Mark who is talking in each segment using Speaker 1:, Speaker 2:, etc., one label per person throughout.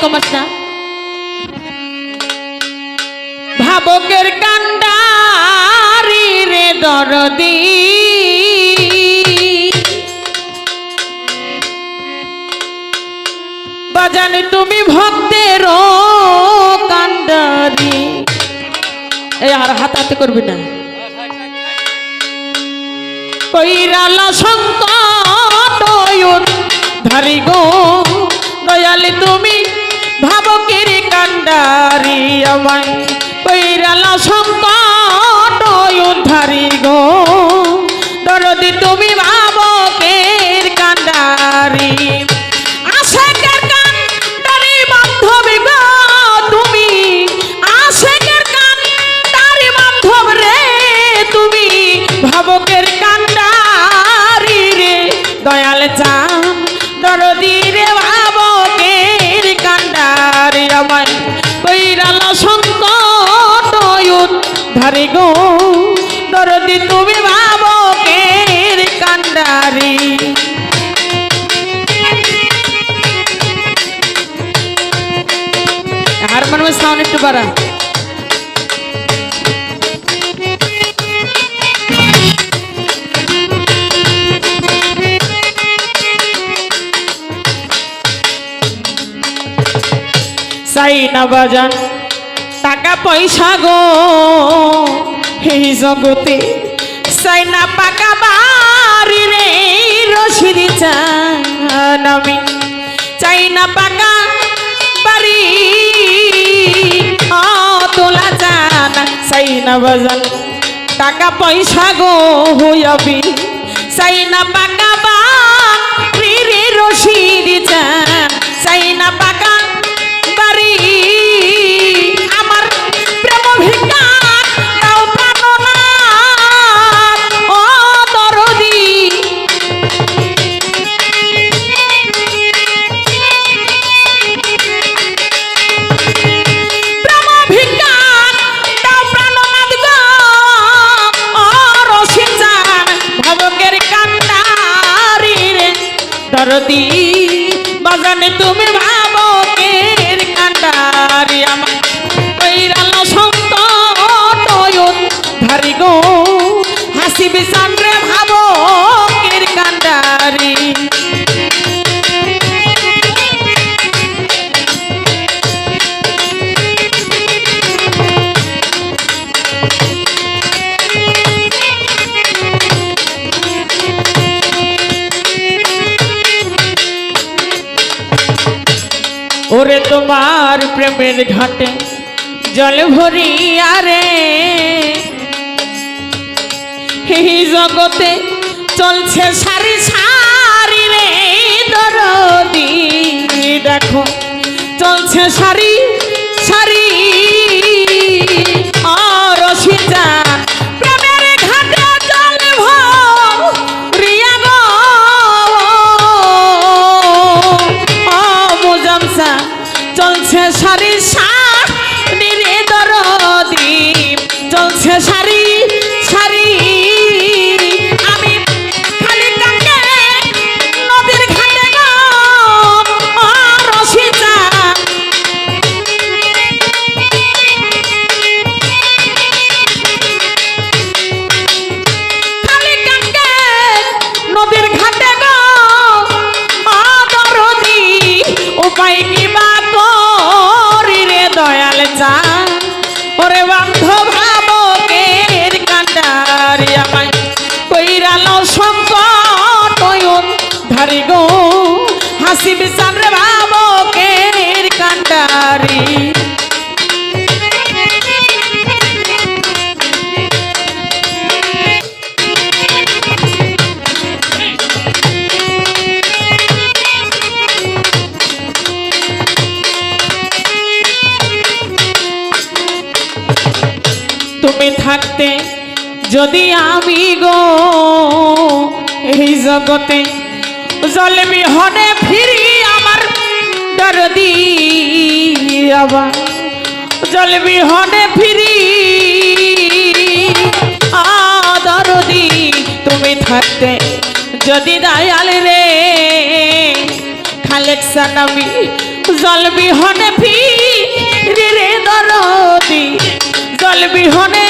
Speaker 1: কমাস না। ভাবকের কান্ডারি রে দরদি। বাজানে, তুমি ভক্তের কান্ডারি। এই আর হাত হাতে করবি না। কইরালা সংকট ধারি গো। দয়ালে তুমি আমায় কইরালা সংকট ধারি গো। দরদি, তুমি ভাবকের কান্ডারি। আশেকের কান্ডারি তুমি। আশেকের কান্ডারি বান্ধব রে তুমি। ভাবকের রে। দয়াল চান দরদি দরদি তুমি ভাবকের কান্ডারি। হারমোনিয়াম সাউন্ড একটু বাড়া চাই না বাজান টাকা পয়সা গো। জগতে চাই না পাকা বাড়ি রে রসিদি চান আমি। চাই না পাকা বাড়ি তোলা চান। চাই না বাজান, টাকা পয়সা গো হইয়াবি চাই না পাকা বাড়ি রে রসিদি চান। চাই না পাকা তোমার প্রেমের ঘাটে জল ভরিয়া রে। এই জগতে চলছে সারি সারি রে দরদি। দেখো, চলছে সারি সারি। অরসিতা প্রেমের চলছে সারি সারি নিরে দরদি। হাসি বিসান রে ভাবকের কান্ডারি। তুমি থাকতে যদি আমি গো এই জগতে জলমি হনে ফিরি আমার দরদি আবার। জলমি হনে ফিরি আদরদি তুমি থাকতে যদি দয়াল রে। খালেকসা নামি জলবি হনে ফিরি রে দরদি। জলবি হনে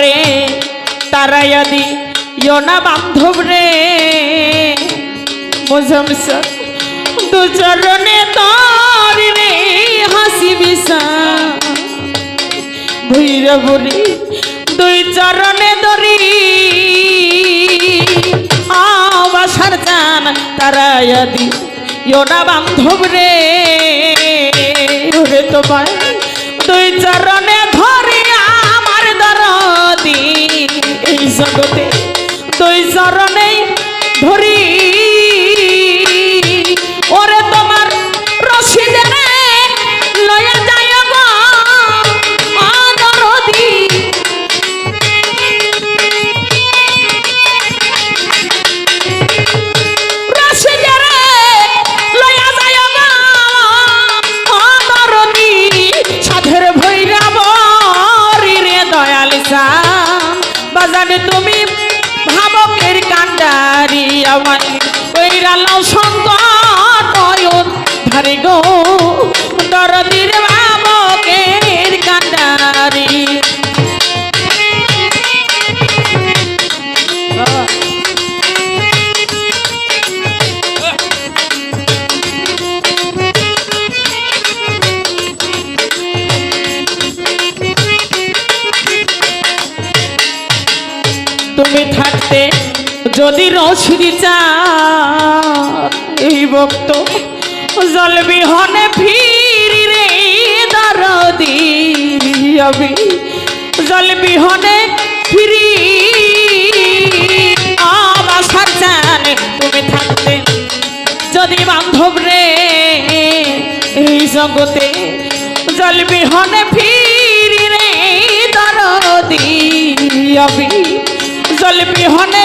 Speaker 1: রে তারায়াদি ইয়না বান্ধব রে মোজম সর দু চরণে তার রে হাসি বিষা। ধৈর বলি দুই চরণে দরি আবাসার চান তারায়া দি ইয়োনা বান্ধব রে। রে তোমার দুই চরণে ধরে আমার দরদি। এই জগতে দুই চরণে ধরি। কালো সংকটয়ন ধারে গো। দরদির বাবকের কান্ডারি। তুমি থাকতে যদি রশ্মি এই ভক্ত জলবি হনে ফিরি রে দরদি। আমি জলবি হনে ফিরি। আমার সরজানে তুমি থাকতে যদি বান্ধব রে, এই জগতে জলবি হনে ফিরি রে দরদি। আমি জলবি হনে